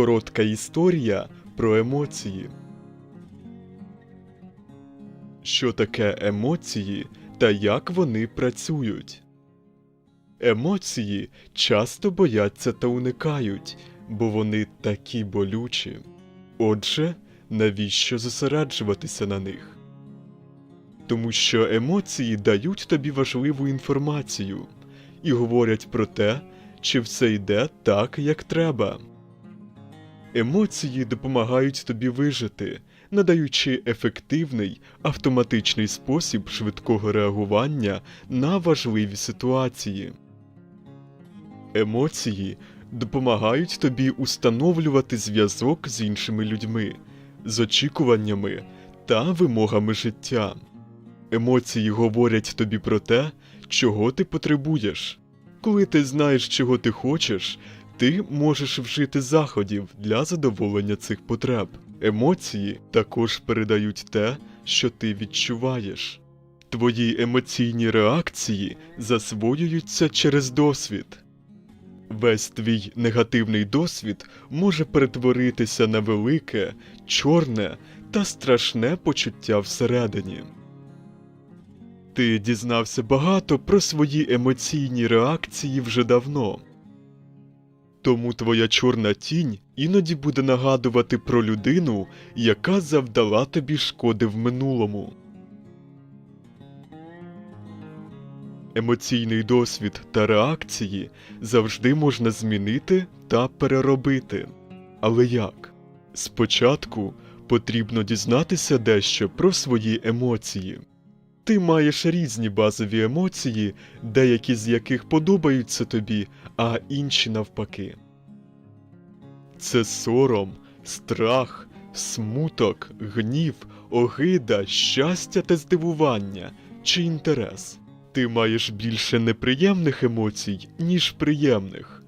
Коротка історія про емоції. Що таке емоції та як вони працюють? Емоції часто бояться та уникають, бо вони такі болючі. Отже, навіщо зосереджуватися на них? Тому що емоції дають тобі важливу інформацію і говорять про те, чи все йде так, як треба. Емоції допомагають тобі вижити, надаючи ефективний автоматичний спосіб швидкого реагування на важливі ситуації. Емоції допомагають тобі установлювати зв'язок з іншими людьми, з очікуваннями та вимогами життя. Емоції говорять тобі про те, чого ти потребуєш. Коли ти знаєш, чого ти хочеш, ти можеш вжити заходів для задоволення цих потреб. Емоції також передають те, що ти відчуваєш. Твої емоційні реакції засвоюються через досвід. Весь твій негативний досвід може перетворитися на велике, чорне та страшне почуття всередині. Ти дізнався багато про свої емоційні реакції вже давно. Тому твоя чорна тінь іноді буде нагадувати про людину, яка завдала тобі шкоди в минулому. Емоційний досвід та реакції завжди можна змінити та переробити. Але як? Спочатку потрібно дізнатися дещо про свої емоції. Ти маєш різні базові емоції, деякі з яких подобаються тобі, а інші навпаки. Це сором, страх, смуток, гнів, огида, щастя та здивування чи інтерес. Ти маєш більше неприємних емоцій, ніж приємних.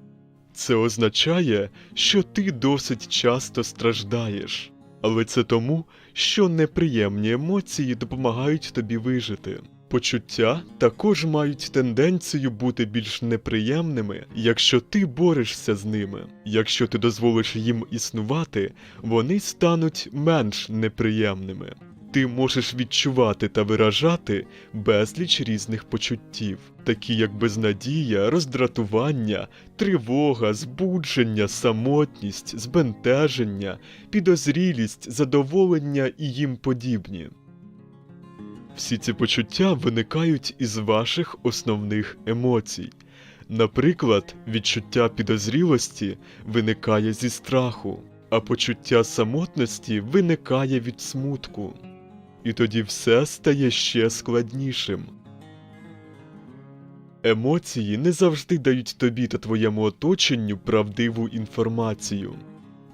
Це означає, що ти досить часто страждаєш, але це тому, що неприємні емоції допомагають тобі вижити. Почуття також мають тенденцію бути більш неприємними, якщо ти борешся з ними. Якщо ти дозволиш їм існувати, вони стануть менш неприємними. Ти можеш відчувати та виражати безліч різних почуттів, такі як безнадія, роздратування, тривога, збудження, самотність, збентеження, підозрілість, задоволення і їм подібні. Всі ці почуття виникають із ваших основних емоцій. Наприклад, відчуття підозрілості виникає зі страху, а почуття самотності виникає від смутку. І тоді все стає ще складнішим. Емоції не завжди дають тобі та твоєму оточенню правдиву інформацію.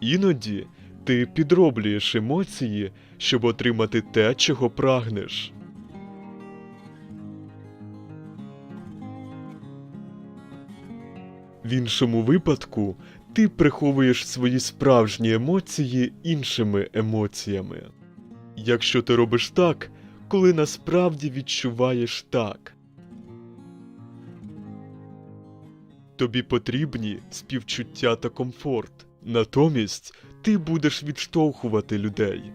Іноді ти підроблюєш емоції, щоб отримати те, чого прагнеш. В іншому випадку ти приховуєш свої справжні емоції іншими емоціями. Якщо ти робиш так, коли насправді відчуваєш так. Тобі потрібні співчуття та комфорт. Натомість ти будеш відштовхувати людей.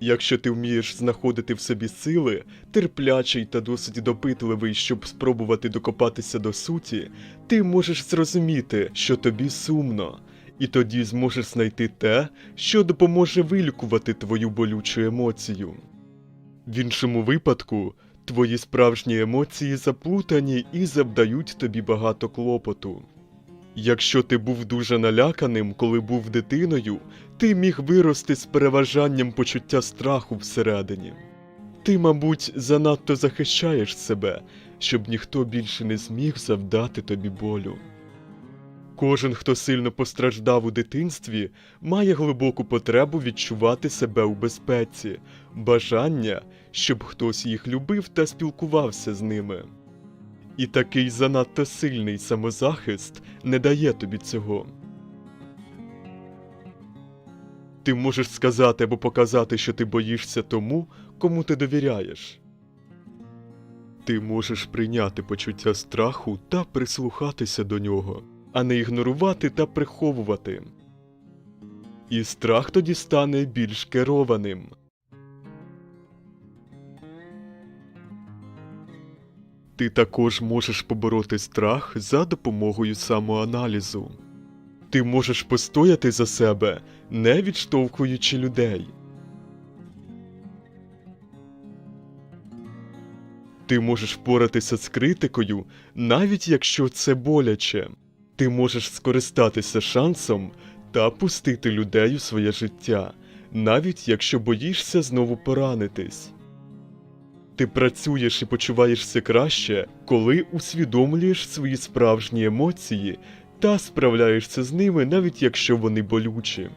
Якщо ти вмієш знаходити в собі сили, терплячий та досить допитливий, щоб спробувати докопатися до суті, ти можеш зрозуміти, що тобі сумно, і тоді зможеш знайти те, що допоможе вилікувати твою болючу емоцію. В іншому випадку, твої справжні емоції заплутані і завдають тобі багато клопоту. Якщо ти був дуже наляканим, коли був дитиною, ти міг вирости з переважанням почуття страху всередині. Ти, мабуть, занадто захищаєш себе, щоб ніхто більше не зміг завдати тобі болю. Кожен, хто сильно постраждав у дитинстві, має глибоку потребу відчувати себе у безпеці, бажання, щоб хтось їх любив та спілкувався з ними. І такий занадто сильний самозахист не дає тобі цього. Ти можеш сказати або показати, що ти боїшся тому, кому ти довіряєш. Ти можеш прийняти почуття страху та прислухатися до нього. А не ігнорувати та приховувати. І страх тоді стане більш керованим. Ти також можеш побороти страх за допомогою самоаналізу. Ти можеш постояти за себе, не відштовхуючи людей. Ти можеш впоратися з критикою, навіть якщо це боляче. Ти можеш скористатися шансом та пустити людей у своє життя, навіть якщо боїшся знову поранитись. Ти працюєш і почуваєшся краще, коли усвідомлюєш свої справжні емоції та справляєшся з ними, навіть якщо вони болючі.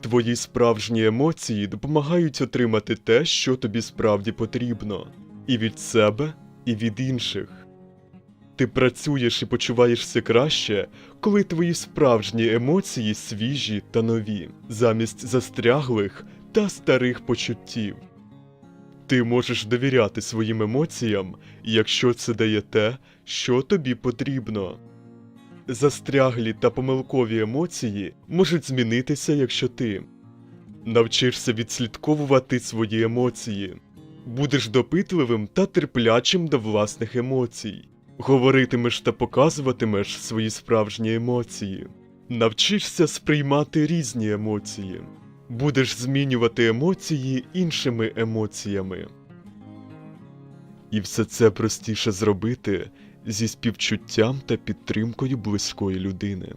Твої справжні емоції допомагають отримати те, що тобі справді потрібно, і від себе, і від інших. Ти працюєш і почуваєшся краще, коли твої справжні емоції свіжі та нові, замість застряглих та старих почуттів. Ти можеш довіряти своїм емоціям, якщо це дає те, що тобі потрібно. Застряглі та помилкові емоції можуть змінитися, якщо ти навчишся відслідковувати свої емоції, будеш допитливим та терплячим до власних емоцій, говоритимеш та показуватимеш свої справжні емоції, навчишся сприймати різні емоції, будеш змінювати емоції іншими емоціями. І все це простіше зробити зі співчуттям та підтримкою близької людини.